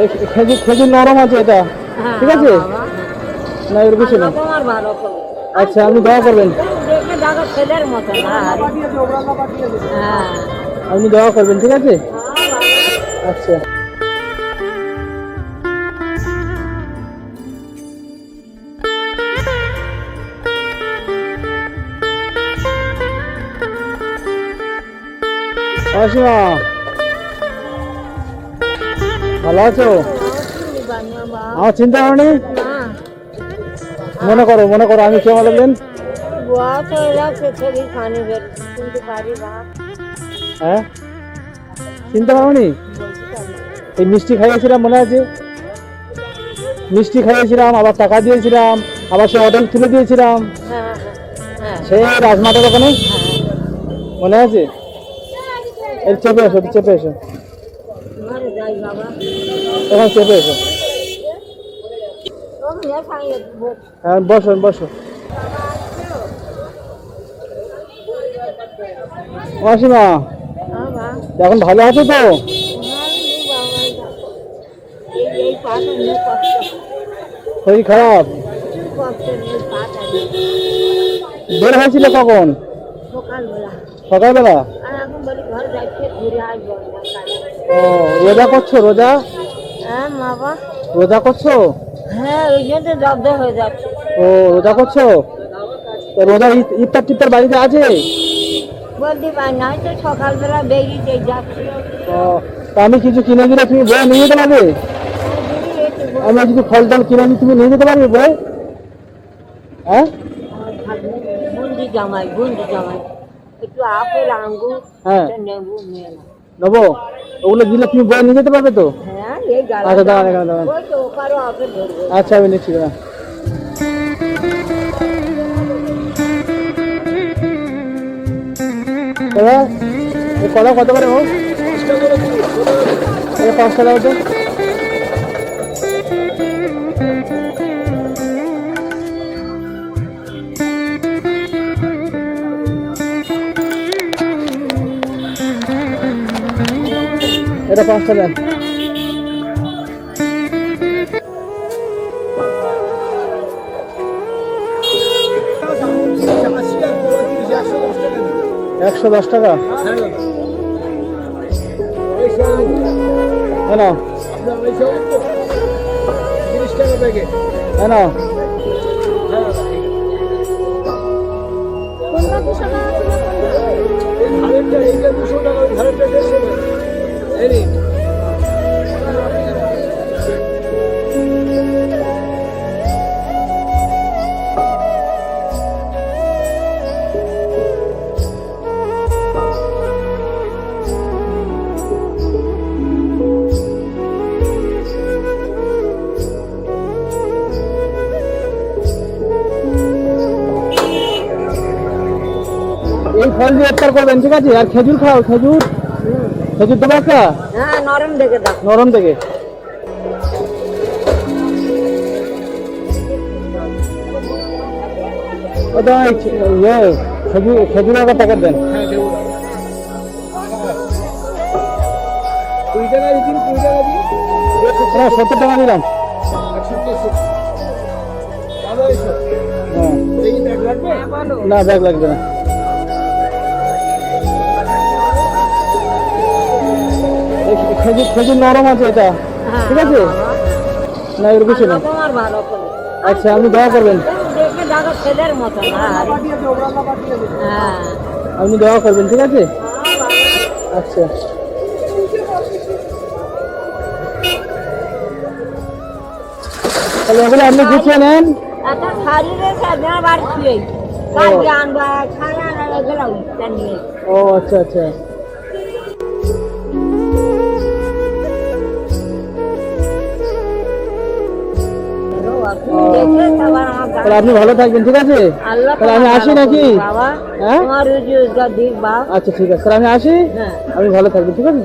এই খেজুর খেজুর নরম আছে এটা। হ্যাঁ, ঠিক আছে? না এর কিছু না। আচ্ছা আপনি দোয়া করবেন। হ্যাঁ। আপনি দোয়া করবেন ঠিক আছে? আচ্ছা। অসীমা। ভালো আছো? আমার চিন্তা করনি মনে করো মনে করো, আমি কে বলবেন হয়ে? চিন্তা করনি এই মিষ্টি খাইয়েছিলাম মনে আছে? মিষ্টি খাইয়েছিলাম, আবার টাকা দিয়েছিলাম, আবার সে অর্ডার তুলে দিয়েছিলাম। সে রাজমাটা দোকানে? মনে আছে? এই চেপে এসো চেপে এসো। এখন চেপে এসো হ্যাঁ বসো বসো মাসিমা, এখন ভালো আছো তো? শরীর খারাপ? বের হয়েছিল কখন? সকালবেলা। সকালবেলা ও রোজা করছ রোজা? হ্যাঁ বাবা। রোজা করছ? হ্যাঁ ওই জন্য জব্দ হয়ে যাচ্ছে। ও রোজা করছ? তো রোজা ইফতার টিফতার বাড়িতে আছে? বলতে পারি না তো সকালবেলা বেরিয়ে যাচ্ছি। ও তা আমি কিছু কিনে দিলে তুমি বই নিয়ে যেতে পারবে? আমি যদি ফল টল কিনে দিই তুমি নিয়ে যেতে পারবে বই হ্যাঁ? বুন্দি জামাই বুন্দি জামাই। একটু আপেল আঙ্গুর হ্যাঁ। নেবু নেব? ওগুলো দিলে তুমি বয়ে নিয়ে যেতে পারবে তো? হ্যাঁ আচ্ছা দাঁড়ান এখানে দাঁড়ান আচ্ছা আমি নিচ্ছি দাঁড়ান কলা কত করে হোক পাঁচ টাকা এটা পাঁচটা দেন। একশো দশ টাকা। কেন কেন এই ফল দিয়ে ইফতার করবেন ঠিক আছে? আর খেজুর খাও খেজুর। খেজুর দেবো একটা? হ্যাঁ নরম দেখে দাও। নরম থেকে ওটা ইয়ে খেজুর খেজুর একটা প্যাকেট দেন। সত্তর টাকা দিলাম। হ্যাঁ। না ব্যাগ লাগবে না। খেজুর খেজুর নরম আছে এটা। হ্যাঁ, ঠিক আছে? না এর কিছু না। আল্লাহ তোমার ভালো করবে আচ্ছা আপনি দোয়া করবেন। হ্যাঁ। আপনি দোয়া করবেন ঠিক আছে? আচ্ছা। তাহলে এগুলো আপনি গুছিয়ে নেন। শাড়ি রেখে আপনার বাড়ি ও আচ্ছা আচ্ছা। তাহলে আপনি ভালো থাকবেন ঠিক আছে? তাহলে আমি আসি নাকি? হ্যাঁ? আচ্ছা ঠিক আছে। তাহলে আমি আসি। হ্যাঁ। আপনি ভালো থাকবেন ঠিক আছে?